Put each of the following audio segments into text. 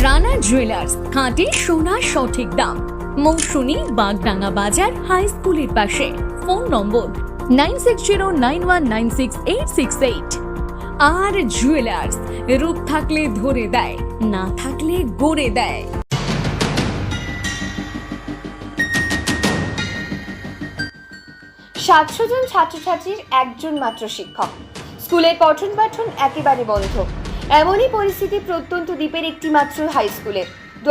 Rana jewellers খাঁটি সোনার সঠিক দাম। মৌসুমী বাগডাঙ্গা বাজার হাই স্কুলের পাশে। Phone number nine six zero nine one nine six eight six eight আর জুয়েলার্স রূপ থাকলে ধরে দেয়, না থাকলে গড়ে দেয়। সাতশো জন ছাত্রছাত্রীর একজন মাত্র শিক্ষক। স্কুলের পঠন পাঠন একেবারে বন্ধ। এমনই পরিস্থিতি প্রত্যন্ত দ্বীপের একটি মাত্র হাই স্কুলে দু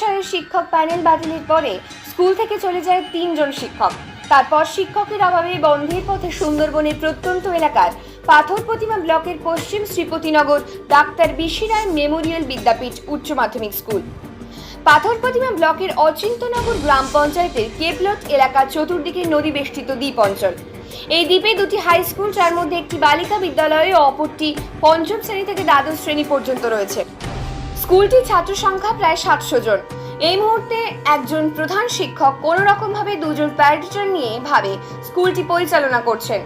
সালের শিক্ষক প্যানেল বাতিলের পরে স্কুল থেকে চলে যায় তিনজন শিক্ষক। তারপর শিক্ষকের অভাবে বন্ধের পথে সুন্দরবনের প্রত্যন্ত এলাকার পাথর প্রতিমা ব্লকের পশ্চিম শ্রীপতিনগর ডাক্তার বিশি রায় মেমোরিয়াল বিদ্যাপীঠ উচ্চ মাধ্যমিক স্কুল পাথর প্রতিমা ব্লকের অচিন্তনগর গ্রাম পঞ্চায়েতের কেপলট এলাকার চতুর্দিকে নদী বেষ্টিত দ্বীপ অঞ্চল। এই দ্বীপে দুটি হাই স্কুল যার মধ্যে একটি বালিকা বিদ্যালয় অপরটি পঞ্চম শ্রেণি থেকে দ্বাদশ শ্রেণি পর্যন্ত রয়েছে। স্কুলটির ছাত্র সংখ্যা প্রায় সাতশো জন। এই মুহূর্তে একজন প্রধান শিক্ষক কোনো রকমভাবে দুজন প্যারাটিচার নিয়ে ভাবে স্কুলটি পরিচালনা করছেন।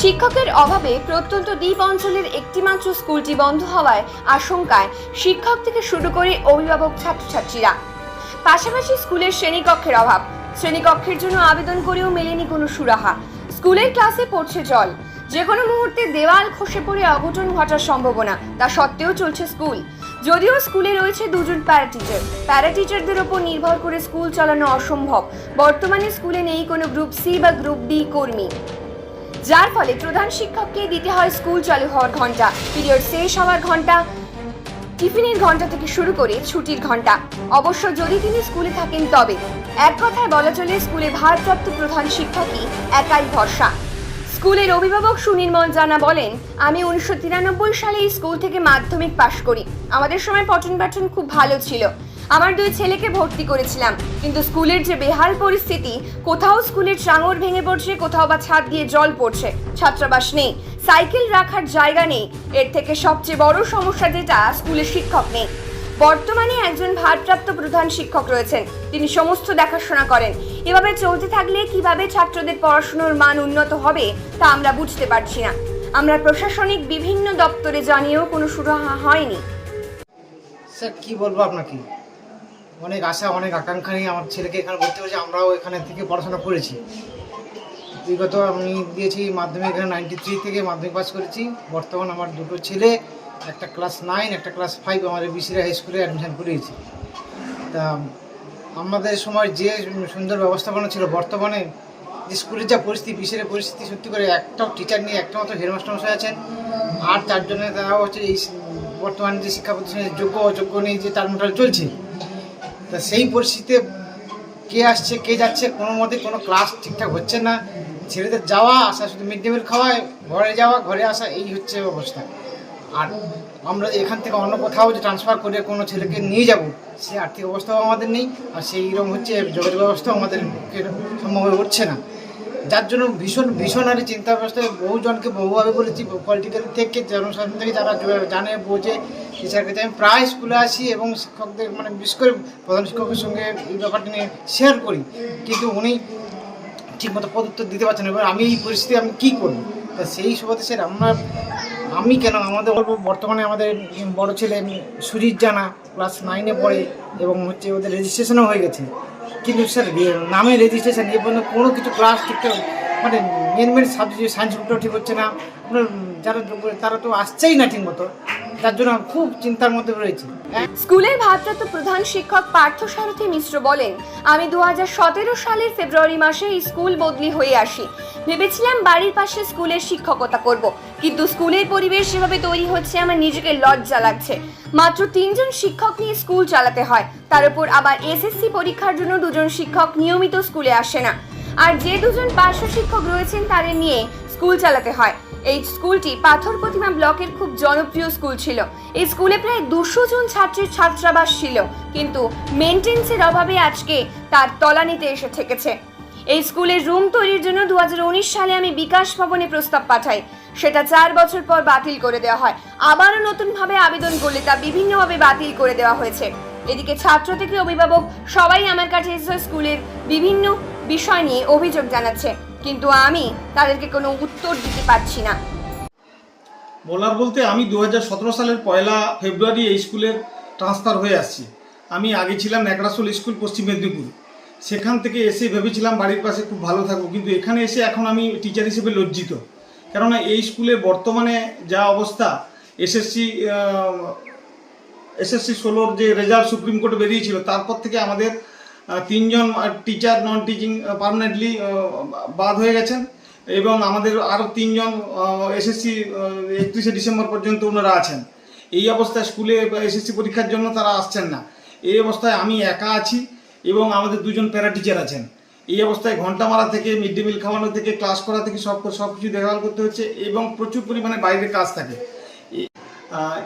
শিক্ষকের অভাবে প্রত্যন্ত দ্বীপ অঞ্চলের একটিমাত্র স্কুলটি বন্ধ হওয়ায় আশঙ্কায় শিক্ষক থেকে শুরু করে অভিভাবক ছাত্রছাত্রীরা। পাশাপাশি স্কুলের শ্রেণীকক্ষের অভাব। শ্রেণীকক্ষের জন্য আবেদন করেও মেলেনি কোনো সুরাহা। স্কুলের ক্লাসে পড়ছে জল। যে কোনো মুহূর্তে দেওয়াল খসে পড়ে অঘটন ঘটার সম্ভাবনা, তা সত্ত্বেও চলছে স্কুল। যদিও স্কুলে রয়েছে দুজন প্যারা টিচার প্যারা টিচারদের ওপর নির্ভর করে স্কুল চালানো অসম্ভব। বর্তমানে স্কুলে নেই কোনো গ্রুপ সি বা গ্রুপ ডি কর্মী। যার ফলে প্রধান শিক্ষককে দিতে হয় স্কুল চালু হওয়ার ঘণ্টা পিরিয়ড শেষ হওয়ার ঘণ্টা টিফিনের ঘণ্টা থেকে শুরু করে ছুটির ঘণ্টা। অবশ্য যদি তিনি স্কুলে থাকেন তবে। এক কথায় বলা চলে, স্কুলে ভারপ্রাপ্ত প্রধান শিক্ষকই একাই ভরসা। স্কুলের অভিভাবক সুনির্মল জানা বলেন, আমি উনিশশো তিরানব্বই সালে স্কুল থেকে মাধ্যমিক পাশ করি। আমাদের সময় পঠন পাঠন খুব ভালো ছিল। আমার দুই ছেলেকে ভর্তি করেছিলাম। কিন্তু স্কুলের যে বেহাল পরিস্থিতি, কোথাও স্কুলের চাঙর ভেঙে পড়ছে, কোথাও বা ছাদ দিয়ে জল পড়ছে, ছাত্রাবাস নেই। সাইকেল রাখার জায়গা নেই। এর থেকে সবচেয়ে বড় সমস্যা যেটা স্কুলে শিক্ষক নেই। বর্তমানে একজন ভারপ্রাপ্ত প্রধান শিক্ষক রয়েছেন। তিনি সমস্ত দেখাশোনা করেন। এভাবে চলতে থাকলে কীভাবে ছাত্রদের পড়াশোনার মান উন্নত হবে, তা আমরা বুঝতে পারছি না। আমরা প্রশাসনিক বিভিন্ন দপ্তরে জানিয়েও কোনো সুরাহা হয়নি। স্যার, কি বলব আপনাকে? অনেক আশা, অনেক আকাঙ্ক্ষা নিয়ে আমার ছেলেকে এখানে ভর্তি করেছে। আমরাও এখানে থেকে পড়াশোনা করেছি। বিগত আমি দিয়েছি মাধ্যমিক এখানে নাইনটি থ্রি থেকে মাধ্যমিক পাস করেছি। বর্তমান আমার দুটো ছেলে, একটা ক্লাস নাইন একটা ক্লাস ফাইভ আমাদের বিসিরা হাই স্কুলে অ্যাডমিশান করিয়েছি। তা আমাদের সময় যে সুন্দর ব্যবস্থাপনা ছিল, বর্তমানে যে স্কুলের যা পরিস্থিতি বিসিরের পরিস্থিতি সত্যি করে একটাও টিচার নিয়ে একটা মাত্র হেডমাস্টার মশাই আছেন। আর চারজনের তারাও হচ্ছে এই বর্তমানে যে শিক্ষা প্রতিষ্ঠানের যোগ্য অযোগ্য নিয়ে যে টালমোটাল চলছে। তা সেই পরিস্থিতিতে কে আসছে, কে যাচ্ছে, কোনো মতে কোনো ক্লাস ঠিকঠাক হচ্ছে না। ছেলেদের যাওয়া, আসা, শুধু মিড ডে মিল খাওয়ায় ঘরে যাওয়া, ঘরে আসা, এই হচ্ছে অবস্থা। আর আমরা এখান থেকে অন্য কোথাও যে ট্রান্সফার করে কোনো ছেলেকে নিয়ে যাব সে আর্থিক অবস্থাও আমাদের নেই, আর সেই রকম হচ্ছে যোগাযোগ ব্যবস্থাও আমাদের সম্ভব হয়ে উঠছে না। যার জন্য ভীষণ ভীষণ আর চিন্তা ব্যবস্থায় বহুজনকে বহুভাবে বলেছি পলিটিক্যাল থেকে, জনসাধারণ থেকে যারা জানে, বোঝে টিচারকে আমি প্রায় স্কুলে আসি এবং শিক্ষকদের মানে বিশেষ করে প্রধান শিক্ষকের সঙ্গে এই ব্যাপারটা নিয়ে শেয়ার করি। কিন্তু উনি ঠিকমতো পদুত্তর দিতে পারছেন এবার আমি এই পরিস্থিতি আমি কী করব? তা সেই সুবাদে স্যার আমরা, আমি কেন আমাদের বলব, বর্তমানে আমাদের বড় ছেলে সুজিত জানা ক্লাস নাইনে পড়ে এবং হচ্ছে ওদের রেজিস্ট্রেশনও হয়ে গেছে। কিন্তু স্যার নামে রেজিস্ট্রেশন এ পর্যন্ত কোনো কিছু ক্লাস ঠিকঠাক মানে মেন মেন সাবজেক্ট সায়েন্স গ্রুপটাও ঠিক হচ্ছে না। যারা তারা তো আসছেই না ঠিক মতো যার জন্য খুব চিন্তার মধ্যে রয়েছে। স্কুলের ভারপ্রাপ্ত প্রধান শিক্ষক পার্থ সারথী মিশ্র বলেন, আমি দুহাজার সতেরো সালের ফেব্রুয়ারি মাসে স্কুল বদলি হয়ে আসি। ভেবেছিলাম বাড়ির পাশে স্কুলের শিক্ষকতা করব, কিন্তু স্কুলের পরিবেশ যেভাবে তৈরি হচ্ছে, আমার নিজেকে লজ্জা লাগছে। মাত্র তিনজন শিক্ষক নিয়ে স্কুল চালাতে হয়, তার উপর আবার এসএসসি পরীক্ষার জন্য দুজন শিক্ষক নিয়মিত স্কুলে আসে না। আর যে দুজন পার্শ্ব শিক্ষক রয়েছেন, তাদের নিয়ে স্কুল চালাতে হয়। এই স্কুলটি পাথর প্রতিমা ব্লকের খুব জনপ্রিয় স্কুল ছিল। এই স্কুলে প্রায় দুশো জন ছাত্রীর ছাত্রাবাস ছিল, কিন্তু মেনটেন্সের অভাবে আজকে তার তলানিতে এসে ঠেকেছে এই স্কুলের রুম তৈরির জন্য দু হাজার উনিশ সালে আমি বিকাশ ভবনে প্রস্তাব পাঠাই। সেটা চার বছর পর বাতিল করে দেওয়া হয়। আবারও নতুনভাবে আবেদন করলে তা বিভিন্নভাবে বাতিল করে দেওয়া হয়েছে। এদিকে ছাত্র থেকে অভিভাবক সবাই আমার কাছে স্কুলের বিভিন্ন বিষয় নিয়ে অভিযোগ জানাচ্ছে। কিন্তু আমি তাদেরকে কোনো উত্তর দিতে পারছি না। বলার বলতে আমি দু হাজার সতেরো সালের পয়লা ফেব্রুয়ারি এই স্কুলের ট্রান্সফার হয়ে আসছি। আমি আগে ছিলাম ন্যাকড়াশোল স্কুল, পশ্চিম মেদিনীপুর। সেখান থেকে এসে ভেবেছিলাম বাড়ির পাশে খুব ভালো থাকব কিন্তু এখানে এসে এখন আমি টিচার হিসেবে লজ্জিত। কেননা এই স্কুলে বর্তমানে যা অবস্থা এসএসসি এসএসসি ষোলোর যে রেজাল্ট সুপ্রিম কোর্টে বেরিয়েছিল, তারপর থেকে আমাদের তিনজন টিচার নন টিচিং পারমানেন্টলি বাদ হয়ে গেছেন। এবং আমাদের আরও তিনজন এসএসসি একত্রিশে ডিসেম্বর পর্যন্ত ওনারা আছেন। এই অবস্থায় স্কুলে এসএসসি পরীক্ষার জন্য তারা আসছেন না। এই অবস্থায় আমি একা আছি এবং আমাদের দুজন প্যারা টিচার আছেন। এই অবস্থায় ঘণ্টা মারা থেকে মিড ডে মিল খাওয়ানো থেকে ক্লাস করা থেকে সব সব কিছু দেখভাল করতে হচ্ছে এবং প্রচুর পরিমাণে বাইরে কাজ থাকে। এই-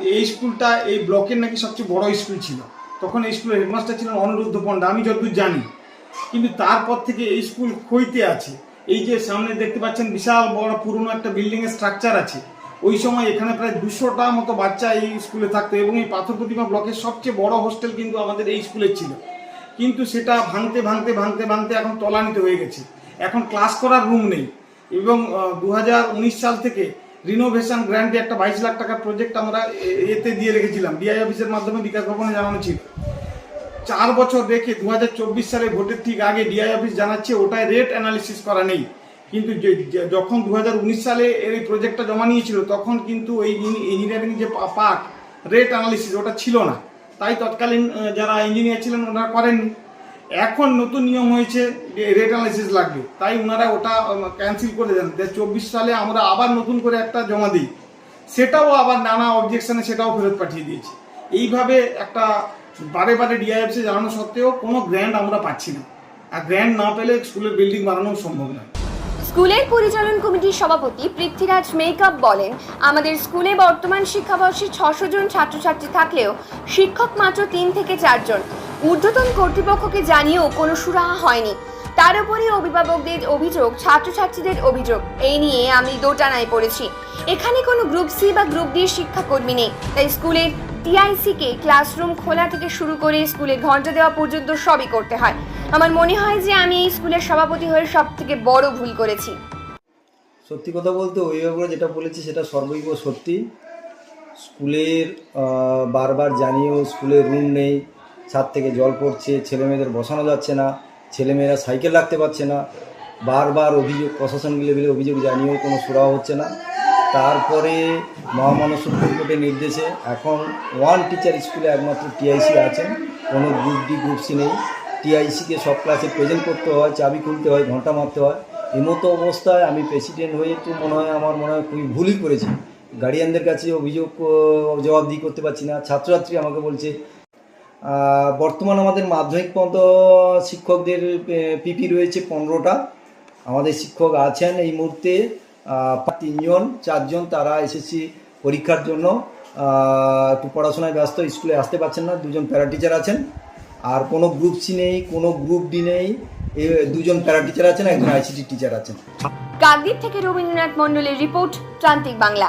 এই স্কুলটা এই ব্লকের নাকি সবচেয়ে বড় স্কুল ছিল। তখন এই স্কুলের হেডমাস্টার ছিলেন অনিরুদ্ধ পণ্ডা আমি যতদূর জানি। কিন্তু তারপর থেকে এই স্কুল ক্ষইতে আছে। এই যে সামনে দেখতে পাচ্ছেন বিশাল বড় পুরনো একটা বিল্ডিং এর স্ট্রাকচার আছে। ওই সময় এখানে প্রায় দুশোটা মতো বাচ্চা এই স্কুলে থাকতো এবং এই পাথর প্রতিমা ব্লকের সবচেয়ে বড় হোস্টেল কিন্তু আমাদের এই স্কুলের ছিল। কিন্তু সেটা ভাঙতে ভাঙতে ভাঙতে ভাঙতে এখন তলানিতে হয়ে গেছে। এখন ক্লাস করার রুম নেই। এবং দু হাজার উনিশ সাল থেকে রিনোভেশন গ্র্যান্ডে একটা বাইশ লাখ টাকার প্রজেক্ট আমরা এতে দিয়ে রেখেছিলাম। ডিআই অফিসের মাধ্যমে বিকাশ ভবনে জানানো ছিল। চার বছর রেখে দু হাজার চব্বিশ সালে ভোটের ঠিক আগে ডিআই অফিস জানাচ্ছে, ওটায় রেট অ্যানালিসিস করা নেই। কিন্তু যখন দু হাজার উনিশ সালে এই প্রজেক্টটা জমা নিয়েছিল, তখন কিন্তু এই ইঞ্জিনিয়ারিং যে পার্ট রেট অ্যানালিসিস ওটা ছিল না। তাই তৎকালীন যারা ইঞ্জিনিয়ার ছিলেন, ওনারা করেননি। এখন নতুন নিয়ম হয়েছে, যে রেট অ্যানালিসিস লাগবে। তাই ওনারা ওটা ক্যান্সেল করে দেন। চব্বিশ সালে আমরা আবার নতুন করে একটা জমা দিই। সেটাও আবার নানা অবজেকশানে সেটাও ফেরত পাঠিয়ে দিয়েছি। এইভাবে একটা বারে বারে ডিআইএফসি জানানো সত্ত্বেও কোনো গ্র্যান্ড আমরা পাচ্ছি না। আর গ্র্যান্ড না পেলে স্কুলের বিল্ডিং বানানো সম্ভব নয়। স্কুলের পরিচালন কমিটির সভাপতি পৃথ্বীরাজ মেকআপ বলেন, আমাদের স্কুলে বর্তমান শিক্ষাবর্ষে ছশো জন ছাত্রছাত্রী থাকলেও শিক্ষক মাত্র তিন থেকে চারজন। ঊর্ধ্বতন কর্তৃপক্ষকে জানিয়েও কোনো সুরাহা হয়নি। তার উপরে অভিভাবকদের অভিযোগ, ছাত্রছাত্রীদের অভিযোগ। এই নিয়ে আমি দোটানায় পড়েছি। এখানে কোনো গ্রুপ সি বা গ্রুপ ডি শিক্ষাকর্মী নেই, তাই স্কুলের টিআইসিকে ক্লাসরুম খোলা থেকে শুরু করে স্কুলে ঘণ্টা দেওয়া পর্যন্ত সবই করতে হয়। আমার মনে হয় যে আমি এই স্কুলের সভাপতি হয়ে সব থেকে বড় ভুল করেছি। সত্যি কথা বলতে অভিভাবকরা যেটা বলেছে সেটা সর্বৈব সত্যি। স্কুলের বারবার জানিয়েও স্কুলে রুম নেই, ছাদ থেকে জল পড়ছে, ছেলেমেয়েদের বসানো যাচ্ছে না, ছেলেমেয়েরা সাইকেল রাখতে পারছে না। বারবার অভিযোগ, প্রশাসন লেভেলে অভিযোগ জানিয়েও কোনো সুরাহ হচ্ছে না। তারপরে মহামানব সুপ্রিম কোর্টের নির্দেশে এখন ওয়ান টিচার স্কুলে একমাত্র টিআইসি আছেন। কোনো গ্রুপ ডি গ্রুপ সি নেই। টিআইসিকে সব ক্লাসে প্রেজেন্ট করতে হয় চাবি খুলতে হয় ঘণ্টা মারতে হয়। এমতো অবস্থায় আমি প্রেসিডেন্ট হয়ে তো মনে হয় আমার মনে হয় খুবই ভুলই করেছি। গার্ডিয়ানদের কাছে অভিযোগ আহ, জবাবদিহি করতে পারছি না। ছাত্রছাত্রী আমাকে বলছে বর্তমান আমাদের মাধ্যমিক পর্যন্ত শিক্ষকদের পিপি রয়েছে পনেরোটা। আমাদের শিক্ষক আছেন এই মুহূর্তে তিনজন, চারজন তারা এসএসসি পরীক্ষার জন্য একটু পড়াশোনায় ব্যস্ত, স্কুলে আসতে পারছেন না, দুজন প্যারা টিচার আছেন। আর কোনো গ্রুপ সি নেই, কোনো গ্রুপ ডি নেই দুজন প্যারা টিচার আছেন, একজন আইসিটি টিচার আছেন। কাকদ্বীপ থেকে রবীন্দ্রনাথ মণ্ডলের রিপোর্ট, প্রান্তিক বাংলা।